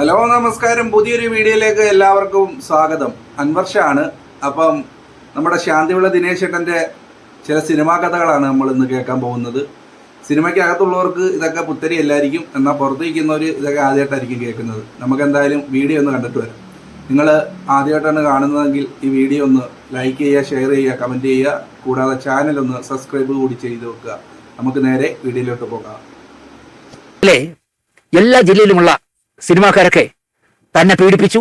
Hello നമസ്കാരം. പുതിയൊരു വീഡിയോയിലേക്ക് എല്ലാവർക്കും സ്വാഗതം. അൻവർഷാണ്. അപ്പം നമ്മുടെ ശാന്തിവിള ദിനേശ് ഏട്ടന്റെ ചില സിനിമാ കഥകളാണ് നമ്മൾ ഇന്ന് കേൾക്കാൻ പോകുന്നത്. സിനിമയ്ക്കകത്തുള്ളവർക്ക് ഇതൊക്കെ പുത്തരി അല്ലായിരിക്കും. എന്നാൽ പുറത്ത് നിൽക്കുന്നവർ ഇതൊക്കെ ആദ്യമായിട്ടായിരിക്കും കേൾക്കുന്നത്. നമുക്ക് എന്തായാലും വീഡിയോ ഒന്ന് കണ്ടിട്ട് വരാം. നിങ്ങൾ ആദ്യമായിട്ടാണ് കാണുന്നതെങ്കിൽ ഈ വീഡിയോ ഒന്ന് ലൈക്ക് ചെയ്യുക ഷെയർ ചെയ്യുക കമന്റ് ചെയ്യുക. കൂടാതെ ചാനൽ ഒന്ന് സബ്സ്ക്രൈബ് കൂടി ചെയ്ത് വെക്കുക. നമുക്ക് നേരെ വീഡിയോയിലോട്ട് പോകാം. അല്ലേ? എല്ലാ ജില്ലയിലുമുള്ള സിനിമാക്കാരൊക്കെ തന്നെ പീഡിപ്പിച്ചു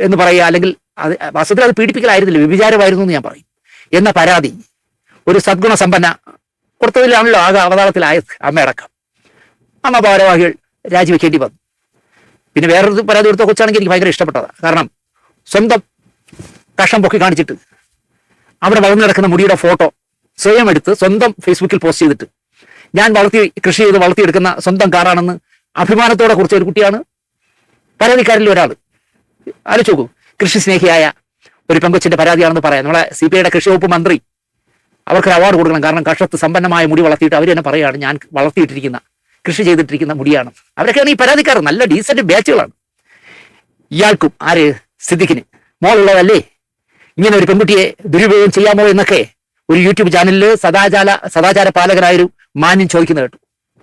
എന്ന് പറയുക അല്ലെങ്കിൽ അത് വാസ്തവത്തിൽ അത് പീഡിപ്പിക്കലായിരുന്നില്ല വ്യഭിചാരമായിരുന്നു എന്ന് ഞാൻ പറയും. എന്ന പരാതി ഒരു സദ്ഗുണ സമ്പന്ന കൊടുത്തതിലാണല്ലോ ആകെ അവതാളത്തിലായത് അമ്മയടക്കം അമ്മ ഭാരവാഹികൾ രാജിവെക്കേണ്ടി വന്നു. പിന്നെ വേറൊരു പരാതി കൊടുത്ത കൊച്ചാണെങ്കിൽ എനിക്ക് ഭയങ്കര ഇഷ്ടപ്പെട്ടതാണ്. കാരണം സ്വന്തം കഷം പൊക്കി കാണിച്ചിട്ട് അവിടെ വളർന്നു കിടക്കുന്ന മുടിയുടെ ഫോട്ടോ സ്വയം എടുത്ത് സ്വന്തം ഫേസ്ബുക്കിൽ പോസ്റ്റ് ചെയ്തിട്ട് ഞാൻ വളർത്തി കൃഷി ചെയ്ത് വളർത്തിയെടുക്കുന്ന സ്വന്തം കാറാണെന്ന് അഭിമാനത്തോടെ കുറിച്ച ഒരു കുട്ടിയാണ് പരാതിക്കാരിൽ ഒരാൾ. ആലോചിച്ച് നോക്കൂ. കൃഷി സ്നേഹിയായ ഒരു പെങ്കൊച്ചിന്റെ പരാതിയാണെന്ന് പറയാം. നമ്മളെ സി പി ഐയുടെ കൃഷി വകുപ്പ് മന്ത്രി അവർക്ക് അവാർഡ് കൊടുക്കണം. കാരണം കർഷകത്ത് സമ്പന്നമായ മുടി വളർത്തിയിട്ട് അവർ തന്നെ പറയുകയാണ് ഞാൻ വളർത്തിയിട്ടിരിക്കുന്ന കൃഷി ചെയ്തിട്ടിരിക്കുന്ന മുടിയാണ്. അവരൊക്കെയാണ് ഈ പരാതിക്കാർ. നല്ല ഡീസന്റ് ബാച്ചുകളാണ് ഇയാൾക്കും ആര്? സിദ്ദിഖിന്. മോളുള്ളതല്ലേ? ഇങ്ങനെ ഒരു പെൺകുട്ടിയെ ദുരുപയോഗം ചെയ്യാമോ എന്നൊക്കെ ഒരു യൂട്യൂബ് ചാനലിൽ സദാചാര സദാചാര പാലകരായൊരു മാന്യം ചോദിക്കുന്നത് കേട്ടു.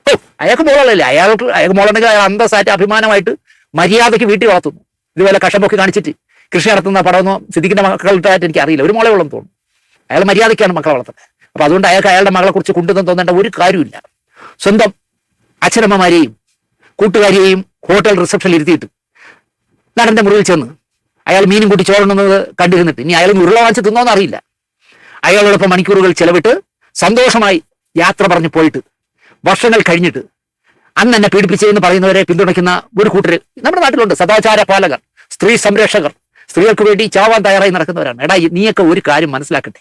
ഓ അയാൾക്ക് മോളല്ലേ അയാൾക്ക് അയാൾക്ക് മോളുണ്ടെങ്കിൽ അയാൾ അന്തസ്സായിട്ട് അഭിമാനമായിട്ട് മര്യാദയ്ക്ക് വീട്ടിൽ വളർത്തുന്നു. ഇതുപോലെ കഷമൊക്കെ കാണിച്ചിട്ട് കൃഷി നടത്തുന്ന പടമൊന്നും സിദ്ദിഖിന്റെ മക്കളുടെ എനിക്ക് അറിയില്ല. ഒരു മോളെ ഉള്ളെന്ന് തോന്നുന്നു. അയാൾ മര്യാദയ്ക്കാണ് മക്കളെ വളർത്തുന്നത്. അപ്പൊ അതുകൊണ്ട് അയാൾക്ക് അയാളുടെ മകളെ കുറിച്ച് കൊണ്ടുവന്ന് തോന്നേണ്ട ഒരു കാര്യമില്ല സ്വന്തം അച്ഛനമ്മമാരെയും കൂട്ടുകാരിയെയും ഹോട്ടൽ റിസപ്ഷനിൽ ഇരുത്തിയിട്ട് നടന്റെ മുറിയിൽ ചെന്ന് അയാൾ മീനും കൂട്ടി ചോറുന്നത് കണ്ടിരുന്നിട്ട് ഇനി അയാൾ ഉരുള വാങ്ങിച്ച് തിന്നോന്ന് അറിയില്ല. അയാളോടൊപ്പം മണിക്കൂറുകൾ ചെലവിട്ട് സന്തോഷമായി യാത്ര പറഞ്ഞു പോയിട്ട് വർഷങ്ങൾ കഴിഞ്ഞിട്ട് അന്ന് എന്നെ പീഡിപ്പിച്ചതെന്ന് പറയുന്നവരെ പിന്തുണയ്ക്കുന്ന ഒരു കൂട്ടർ നമ്മുടെ നാട്ടിലുണ്ട്. സദാചാര പാലകർ സ്ത്രീ സംരക്ഷകർ സ്ത്രീകൾക്ക് വേണ്ടി ചാവാൻ തയ്യാറായി നടക്കുന്നവരാണ്. എടാ നീയൊക്കെ ഒരു കാര്യം മനസ്സിലാക്കട്ടെ.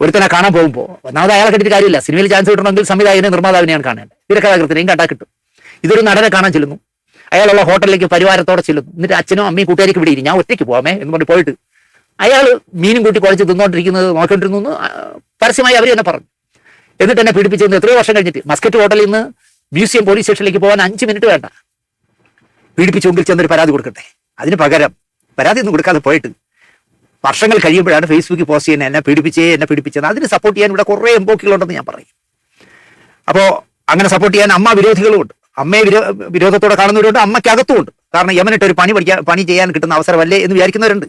ഒരുത്തനെ കാണാൻ പോകുമ്പോൾ ഒന്നാമത് അയാളെ കണ്ടിട്ട് കാര്യമില്ല. സിനിമയിൽ ചാൻസ് കിട്ടണമെങ്കിൽ സംവിധായകനെ നിർമ്മാതാവിനെയാണ് കാണേണ്ടത്. തിരക്കഥാകൃത്തിനെയും കണ്ടാ കിട്ടും. ഇതൊരു നടനെ കാണാൻ ചെല്ലുന്നു. അയാളുള്ള ഹോട്ടലിലേക്ക് പരിവാരത്തോടെ ചെല്ലുന്നു. എന്നിട്ട് അച്ഛനും അമ്മയും കൂട്ടുകാരിക്ക് ഇവിടെ ഞാൻ ഒറ്റയ്ക്ക് പോവാമേ എന്ന് പറഞ്ഞ് പോയിട്ട് അയാൾ മീനും കൂട്ടി കുഴച്ച് തിന്നോണ്ടിരിക്കുന്നത് നോക്കിക്കൊണ്ടിരുന്നു പരസ്യമായി അവർ തന്നെ പറഞ്ഞു. എന്നിട്ട് എന്നെ പീഡിപ്പിച്ചിരുന്നു എത്രയോ വർഷം കഴിഞ്ഞിട്ട് മസ്കറ്റ് ഹോട്ടലിൽ നിന്ന് മ്യൂസിയം പോലീസ് സ്റ്റേഷനിലേക്ക് പോകാൻ അഞ്ച് മിനിറ്റ് വേണ്ട. പീഡിപ്പിച്ചുകൊണ്ടിൽ ചെന്നൊരു പരാതി കൊടുക്കട്ടെ. അതിന് പകരം പരാതി ഒന്നും കൊടുക്കാതെ പോയിട്ട് വർഷങ്ങൾ കഴിയുമ്പോഴാണ് ഫേസ്ബുക്കിൽ പോസ്റ്റ് ചെയ്യുന്നത് എന്നെ പീഡിപ്പിച്ചേ എന്നെ പീഡിപ്പിച്ചത് അതിന് സപ്പോർട്ട് ചെയ്യാൻ ഇവിടെ കുറേ എംബോക്കുകളുണ്ടെന്ന് ഞാൻ പറയും. അപ്പോൾ അങ്ങനെ സപ്പോർട്ട് ചെയ്യാൻ അമ്മ വിരോധികളുമുണ്ട്. അമ്മയെ വിരോ വിരോധത്തോടെ കാണുന്നവരുണ്ട് അമ്മയ്ക്കകത്തുമുണ്ട്. കാരണം യമനിട്ട് ഒരു പണി പഠിക്കാൻ പണി ചെയ്യാൻ കിട്ടുന്ന അവസരമല്ലേ എന്ന് വിചാരിക്കുന്നവരുണ്ട്.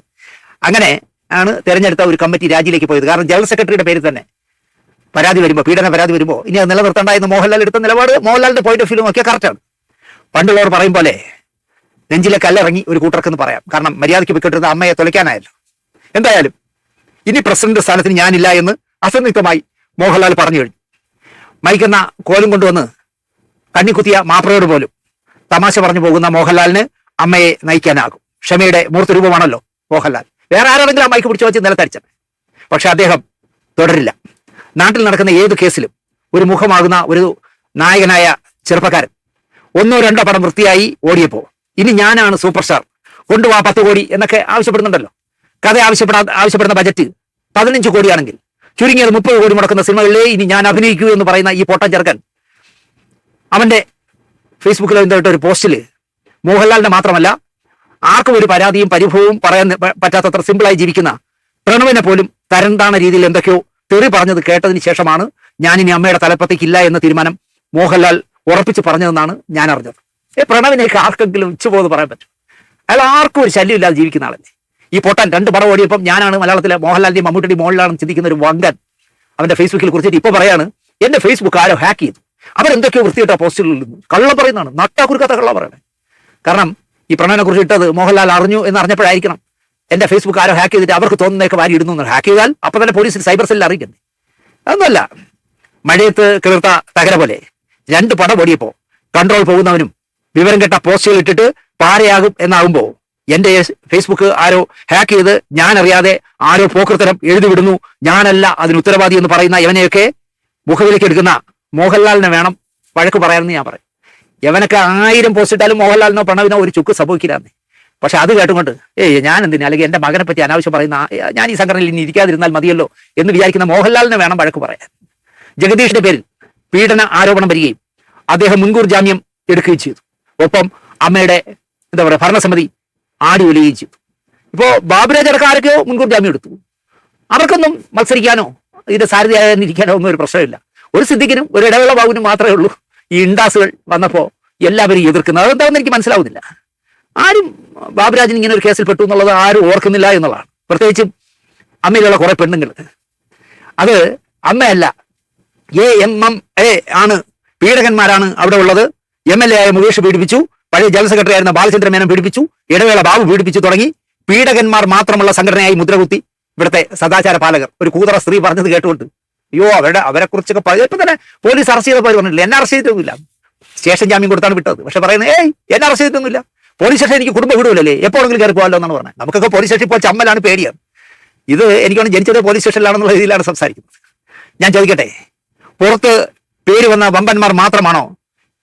അങ്ങനെ ആണ് തെരഞ്ഞെടുത്ത ഒരു കമ്മിറ്റി രാജിയിലേക്ക് പോയത്. കാരണം ജനറൽ സെക്രട്ടറിയുടെ പേരിൽ തന്നെ പരാതി വരുമ്പോൾ പീഡന പരാതി വരുമ്പോൾ ഇനി അത് നിലനിർത്തേണ്ടായെന്ന് മോഹൻലാൽ എടുത്ത നിലപാട് മോഹൻലാലിന്റെ പോയിന്റ് ഓഫ് വ്യൂ നോക്കിയാൽ കറക്റ്റാണ് പണ്ടുള്ളവർ പറയും പോലെ നെഞ്ചിലെ കല്ലിറങ്ങി ഒരു കൂട്ടർക്കെന്ന് പറയാം. കാരണം മര്യാദയ്ക്ക് പൊയ്ക്കൊണ്ടിരുന്ന അമ്മയെ തുലയ്ക്കാനായല്ലോ. എന്തായാലും ഇനി പ്രസിഡന്റ് സ്ഥാനത്തിന് ഞാനില്ല എന്ന് അസന്നിഗ്ധമായി മോഹൻലാൽ പറഞ്ഞു കഴിഞ്ഞു. മൈക്കെന്ന കോലും കൊണ്ടുവന്ന് കണ്ണിക്കുത്തിയ മാപ്രയോട് പോലും തമാശ പറഞ്ഞു പോകുന്ന മോഹൻലാലിന് അമ്മയെ നയിക്കാനാകും. ക്ഷമയുടെ മൂർത്തരൂപമാണല്ലോ മോഹൻലാൽ. വേറെ ആരാണെങ്കിലും ആ മൈക്ക് പിടിച്ചു വെച്ച് നിലത്തടിച്ചത്. പക്ഷെ അദ്ദേഹം തുടരില്ല. നാട്ടിൽ നടക്കുന്ന ഏത് കേസിലും ഒരു മുഖമാകുന്ന ഒരു നായകനായ ചെറുപ്പക്കാരൻ. ഒന്നോ രണ്ടോ പടം വൃത്തിയായി ഓടിയപ്പോ ഇനി ഞാനാണ് സൂപ്പർ സ്റ്റാർ കൊണ്ടുപോവാ പത്ത് കോടി എന്നൊക്കെ ആവശ്യപ്പെടുന്നുണ്ടല്ലോ. കഥ ആവശ്യപ്പെടാ ആവശ്യപ്പെടുന്ന ബജറ്റ് പതിനഞ്ച് കോടിയാണെങ്കിൽ ചുരുങ്ങിയത് മുപ്പത് കോടി മുടക്കുന്ന സിനിമകളിലേ ഇനി ഞാൻ അഭിനയിക്കൂ എന്ന് പറയുന്ന ഈ പൊട്ടൻ ചെറുക്കൻ. അവന്റെ ഫേസ്ബുക്കിൽ എന്തായിട്ട് ഒരു പോസ്റ്റിൽ മോഹൻലാലിന്റെ മാത്രമല്ല ആർക്കും ഒരു പരാതിയും പരിഭവവും പറയാൻ പറ്റാത്തത്ര സിമ്പിളായി ജീവിക്കുന്ന പ്രണവിനെ പോലും തരണ്ടാണ രീതിയിൽ എന്തൊക്കെയോ തെറി പറഞ്ഞത് കേട്ടതിന് ശേഷമാണ് ഞാൻ ഇനി അമ്മയുടെ തലപ്പത്തേക്ക് ഇല്ല എന്ന തീരുമാനം മോഹൻലാൽ ഉറപ്പിച്ച് പറഞ്ഞതെന്നാണ് ഞാൻ അറിഞ്ഞത്. ഏ പ്രണവിനെയൊക്കെ ആർക്കെങ്കിലും ഉച്ചപോന്ന് പറയാൻ പറ്റും. അയാൾ ആർക്കും ഒരു ശല്യമില്ലാതെ ജീവിക്കുന്ന ആളല്ലേ. ഈ പൊട്ടൻ രണ്ട് പടം ഓടിയപ്പം ഞാനാണ് മലയാളത്തിലെ മോഹൻലാലിന്റെയും മമ്മൂട്ടിയുടെയും മോഹൻലാലും ചിന്തിക്കുന്ന ഒരു വങ്കൻ. അവന്റെ ഫേസ്ബുക്കിൽ കുറിച്ചിട്ട് ഇപ്പൊ പറയാണ് എന്റെ ഫേസ്ബുക്ക് ആരോ ഹാക്ക് ചെയ്തു. അവരെന്തൊക്കെയോ വൃത്തിയിട്ട പോസ്റ്റുകളിൽ നിന്ന് കള്ള പറയുന്നതാണ്. നട്ടാക്കുരുക്കാത്ത കള്ള പറയണേ. കാരണം ഈ പ്രണവിനെ കുറിച്ച് ഇട്ടത് മോഹൻലാൽ അറിഞ്ഞു എന്ന് അറിഞ്ഞപ്പോഴായിരിക്കണം എന്റെ ഫേസ്ബുക്ക് ആരോ ഹാക്ക് ചെയ്തിട്ട് അവർക്ക് തോന്നുന്നതൊക്കെ വാരി ഇടുന്നു ഹാക്ക് ചെയ്താൽ അപ്പൊ തന്നെ പോലീസിൽ സൈബർ സെല്ലിൽ അറിയിക്കണ്ടേ അതൊന്നുമല്ല. മഴയത്ത് കിളിർത്ത തകര പോലെ. രണ്ട് പടം ഓടിയപ്പോ കൺട്രോൾ പോകുന്നവനും വിവരം കെട്ട പോസ്റ്റുകൾ ഇട്ടിട്ട് പാരയാകും എന്നാകുമ്പോൾ എന്റെ ഫേസ്ബുക്ക് ആരോ ഹാക്ക് ചെയ്ത് ഞാൻ അറിയാതെ ആരോ പോക്കൃത്തരം എഴുതി വിടുന്നു. ഞാനല്ല അതിന് ഉത്തരവാദി എന്ന് പറയുന്ന ഇവനെയൊക്കെ മുഖവിലേക്ക് എടുക്കുന്ന മോഹൻലാലിനെ വേണം വഴക്ക് പറയാമെന്ന് ഞാൻ പറയും. ഇവനൊക്കെ ആയിരം പോസ്റ്റ് ഇട്ടാലും മോഹൻലാലിനോ പ്രണവിനോ ഒരു ചുക്ക് സംഭവിക്കില്ലാന്നേ പക്ഷെ അത് കേട്ടുകൊണ്ട് ഏയ് ഞാൻ എന്തിനാ? അല്ലെങ്കിൽ എന്റെ മകനെ പറ്റി അനാവശ്യം പറയുന്ന ഞാൻ ഈ സംഘടനയിൽ ഇനി ഇരിക്കാതിരുന്നാൽ മതിയല്ലോ എന്ന് വിചാരിക്കുന്ന മോഹൻലാലിനെ വേണം വഴക്ക് പറയാൻ. ജഗദീഷിന്റെ പേരിൽ പീഡന ആരോപണം വരികയും അദ്ദേഹം മുൻകൂർ ജാമ്യം എടുക്കുകയും ചെയ്തു. ഒപ്പം അമ്മയുടെ എന്താ പറയുക ഭരണസമിതി ആടി ഒലിയുകയും ചെയ്തു. ഇപ്പോൾ ബാബുരാജ് അടക്കം ആരൊക്കെയോ മുൻകൂർ ജാമ്യം എടുത്തു. അവർക്കൊന്നും മത്സരിക്കാനോ ഇതിന്റെ സാരഥിയാകാനിരിക്കാനോ ഒന്നും ഒരു പ്രശ്നമില്ല. ഒരു സിദ്ദിഖിനും ഒരു ഇടവേള ബാബുവിനും മാത്രമേ ഉള്ളൂ ഈ ഇണ്ടാസുകൾ വന്നപ്പോൾ എല്ലാവരും എതിർക്കുന്നത്. അതെന്താണെന്ന് എനിക്ക് മനസ്സിലാവുന്നില്ല. ആരും ബാബുരാജൻ ഇങ്ങനെ ഒരു കേസിൽ പെട്ടു എന്നുള്ളത് ആരും ഓർക്കുന്നില്ല എന്നുള്ളതാണ്. പ്രത്യേകിച്ചും അമ്മയിലുള്ള കുറെ പെണ്ണുങ്ങൾ. അത് അമ്മയല്ല എ എം എം എ ആണ് പീഡകന്മാരാണ് അവിടെ ഉള്ളത്. എം എൽ എ ആയ മുകേഷ് പീഡിപ്പിച്ചു പഴയ ജനറൽ സെക്രട്ടറി ആയിരുന്ന ബാലചന്ദ്ര മേനൻ പീഡിപ്പിച്ചു ഇടവേള ബാബു പീഡിപ്പിച്ചു തുടങ്ങി. പീഡകന്മാർ മാത്രമുള്ള സംഘടനയായി മുദ്രകുത്തി ഇവിടുത്തെ സദാചാര പാലകർ. ഒരു കൂതറ സ്ത്രീ പറഞ്ഞത് കേട്ടുകൊണ്ട്. അയ്യോ അവരുടെ അവരെ കുറിച്ചൊക്കെ ഇപ്പൊ തന്നെ പോലീസ് അറസ്റ്റ് ചെയ്തപ്പോൾ പറഞ്ഞിട്ടില്ല എന്നെ അറസ്റ്റ് ചെയ്തിട്ടൊന്നുമില്ല. സ്റ്റേഷൻ ജാമ്യം കൊടുത്താണ് വിട്ടത്. പക്ഷെ പറയുന്നത് ഏയ് എന്നെ അറസ്റ്റ് ചെയ്തിട്ടൊന്നുമില്ല. പോലീസ് സ്റ്റേഷൻ എനിക്ക് കുടുംബ വീടുമില്ലല്ലേ എപ്പോഴെങ്കിലും കയറി പോകാമല്ലോ എന്നാണ് പറഞ്ഞത്. നമുക്കൊക്കെ പോലീസ് സ്റ്റേഷൻ ഇപ്പോൾ ചമ്മലാണ് പേടിയാണ് ഇത് എനിക്കാണ് ജനിച്ചത് പോലീസ് സ്റ്റേഷനിലാണെന്നുള്ള രീതിയിലാണ് സംസാരിക്കുന്നത്. ഞാൻ ചോദിക്കട്ടെ പുറത്ത് പേര് വന്ന വമ്പന്മാർ മാത്രമാണോ?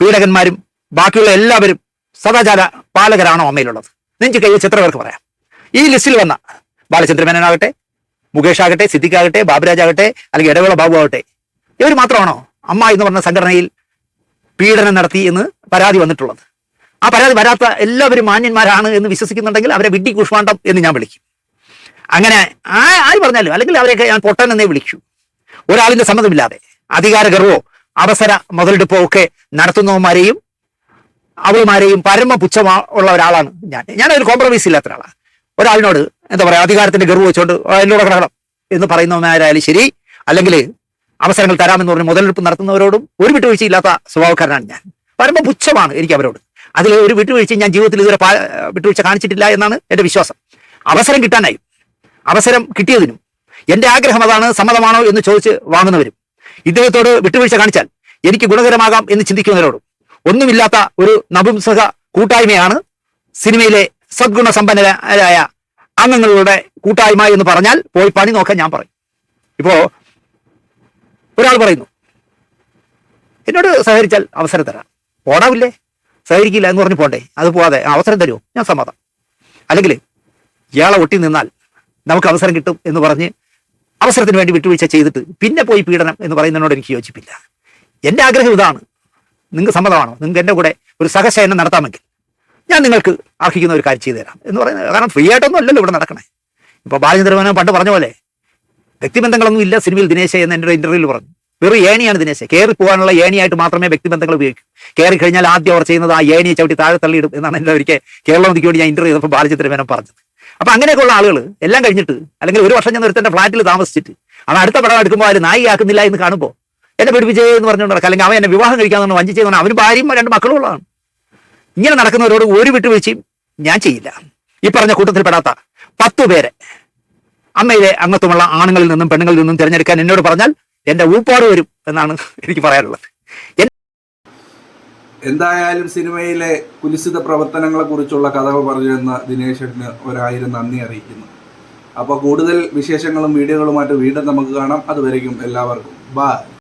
പീഡകന്മാരും ബാക്കിയുള്ള എല്ലാവരും സദാചാര പാലകരാണോ അമ്മയിലുള്ളത്? നെഞ്ചു കൈ പേർക്ക് പറയാം? ഈ ലിസ്റ്റിൽ വന്ന ബാലചന്ദ്രമേനോനാകട്ടെ മുകേഷ് ആകട്ടെ സിദ്ദിഖ് ആകട്ടെ ബാബുരാജ് ആകട്ടെ അല്ലെങ്കിൽ ഇടവേള ബാബു ആകട്ടെ ഇവർ മാത്രമാണോ അമ്മ എന്ന് പറഞ്ഞ സംഘടനയിൽ പീഡനം നടത്തി എന്ന് പരാതി വന്നിട്ടുള്ളത്? ആ പരാതി വരാത്ത എല്ലാവരും മാന്യന്മാരാണ് എന്ന് വിശ്വസിക്കുന്നുണ്ടെങ്കിൽ അവരെ വിഡ്ഢി കുഷ്മാണ്ടം എന്ന് ഞാൻ വിളിക്കും. അങ്ങനെ ആ ആര് പറഞ്ഞാലും അല്ലെങ്കിൽ അവരെയൊക്കെ ഞാൻ പൊട്ടൻ എന്നേ വിളിക്കൂ. ഒരാളിന്റെ സമ്മതമില്ലാതെ അധികാരഗർവോ അവസര മുതലെടുപ്പോ ഒക്കെ നടത്തുന്നവന്മാരെയും അവളുമാരെയും പരമ പുച്ഛമാ ഉള്ള ഒരാളാണ് ഞാൻ. ഞാനൊരു കോംപ്രമൈസ് ഇല്ലാത്ത ഒരാളാണ്. ഒരാളിനോട് എന്താ പറയാ അധികാരത്തിന്റെ ഗർവ് വെച്ചുകൊണ്ട് എന്നോട് കിടക്കണം എന്ന് പറയുന്നവന്മാരായാലും ശരി അല്ലെങ്കിൽ അവസരങ്ങൾ തരാമെന്ന് പറഞ്ഞ് മുതലെടുപ്പ് നടത്തുന്നവരോടും ഒരു വിട്ടുവീഴ്ചയില്ലാത്ത സ്വഭാവക്കാരനാണ് ഞാൻ. പരമപുച്ഛമാണ് എനിക്ക് അവരോട്. അതിൽ ഒരു വിട്ടുവീഴ്ച ഞാൻ ജീവിതത്തിൽ ഇതുവരെ വിട്ടുവീഴ്ച കാണിച്ചിട്ടില്ല എന്നാണ് എന്റെ വിശ്വാസം. അവസരം കിട്ടാനായി. അവസരം കിട്ടിയതിനും എന്റെ ആഗ്രഹം അതാണ് സമ്മതമാണോ എന്ന് ചോദിച്ച് വാങ്ങുന്നവരും. ഇദ്ദേഹത്തോട് വിട്ടുവീഴ്ച കാണിച്ചാൽ എനിക്ക് ഗുണകരമാകാം എന്ന് ചിന്തിക്കുന്നവരോടും. ഒന്നുമില്ലാത്ത ഒരു നപുംസക കൂട്ടായ്മയാണ് സിനിമയിലെ സദ്ഗുണ സമ്പന്നരായ അംഗങ്ങളുടെ കൂട്ടായ്മ എന്ന് പറഞ്ഞാൽ പോയി പണി നോക്കാൻ ഞാൻ പറയും. ഇപ്പോ ഒരാൾ പറയുന്നു എന്നോട് സഹകരിച്ചാൽ അവസരം തരാം. പോടാവില്ലേ? സഹകരിക്കില്ല എന്ന് പറഞ്ഞു പോണ്ടേ? അത് പോവാതെ. അവസരം തരുമോ ഞാൻ സമ്മതം. അല്ലെങ്കിൽ ഇയാളെ ഒട്ടി നിന്നാൽ നമുക്ക് അവസരം കിട്ടും എന്ന് പറഞ്ഞ് അവസരത്തിന് വേണ്ടി വിട്ടുവീഴ്ച ചെയ്തിട്ട് പിന്നെ പോയി പീഡനം എന്ന് പറയുന്നതിനോട് എനിക്ക് യോജിപ്പില്ല. എന്റെ ആഗ്രഹം ഇതാണ്. നിങ്ങൾക്ക് സമ്മതമാണോ? നിങ്ങൾക്ക് എന്റെ കൂടെ ഒരു സഹശയനം നടത്താമെങ്കിൽ ഞാൻ നിങ്ങൾക്ക് അർഹിക്കുന്ന ഒരു കാര്യം ചെയ്തു തരാം എന്ന് പറയുന്നത്. കാരണം ഫ്രീ ആയിട്ടൊന്നും അല്ലല്ലോ ഇവിടെ നടക്കണേ. ഇപ്പൊ ബാലചന്ദ്രമേനോൻ പണ്ട് പറഞ്ഞ പോലെ വ്യക്തിബന്ധങ്ങളൊന്നും ഇല്ല സിനിമയിൽ ദിനേശ് എന്ന് എന്റെ ഇന്റർവ്യൂവിൽ പറഞ്ഞു. വെറും ഏണിയാണ് ദിനേശ്. കയറി പോകാനുള്ള ഏണിയായിട്ട് മാത്രമേ വ്യക്തിബന്ധങ്ങൾ ഉപയോഗിക്കൂ. കയറി കഴിഞ്ഞാൽ ആദ്യം അവർ ചെയ്യുന്നത് ആ ഏണിയെ ചവിട്ടി താഴെ തള്ളിയിടും എന്നാണ് എന്റെ ഒരിക്കൽ കേരളം ഒതുക്കി വേണ്ടി ഞാൻ ഇന്റർവ്യൂ ചെയ്തപ്പോൾ ബാലചന്ദ്രമേനോൻ പറഞ്ഞത്. അപ്പൊ അങ്ങനെയൊക്കെയുള്ള ആളുകൾ എല്ലാം കഴിഞ്ഞിട്ട് അല്ലെങ്കിൽ ഒരു വർഷം ഞാൻ ഒരുത്തന്റെ ഫ്ലാറ്റിൽ താമസിച്ചിട്ട് അവൻ അടുത്ത പടം എടുക്കുമ്പോൾ അവർ നായികയാക്കുന്നില്ല എന്ന് കാണുമ്പോൾ എന്നെ പിടിപ്പിച്ചേ എന്ന് പറഞ്ഞുകൊണ്ട് നടക്കുക അല്ലെങ്കിൽ അവൻ എന്നെ വിവാഹം കഴിക്കാന്ന് വഞ്ചിച്ചെന്ന് അവന് ഭാര്യയും രണ്ട് മക്കളും ഉള്ളതാണ് ഇങ്ങനെ നടക്കുന്നവരോട് ഒരു വിട്ടുവീഴ്ചയും ഞാൻ ചെയ്യില്ല. ഈ പറഞ്ഞ കൂട്ടത്തിൽ കൂട്ടത്തിൽപ്പെടാത്ത പത്തു പേരെ അമ്മയിലെ അംഗത്വമുള്ള ആണുങ്ങളിൽ നിന്നും പെണ്ണുങ്ങളിൽ നിന്നും തിരഞ്ഞെടുക്കാൻ എന്നോട് പറഞ്ഞാൽ എന്റെ ഊപ്പാട് വരും എന്നാണ് എനിക്ക് പറയാനുള്ളത്. എന്തായാലും സിനിമയിലെ കുലിസിത പ്രവർത്തനങ്ങളെ കുറിച്ചുള്ള കഥകൾ പറഞ്ഞു തന്ന ദിനേശന് ഒരായിരം നന്ദി അറിയിക്കുന്നു. അപ്പോൾ കൂടുതൽ വിശേഷങ്ങളും വീഡിയോകളുമായിട്ട് വീണ്ടും നമുക്ക് കാണാം. അതുവരെയും എല്ലാവർക്കും. ബൈ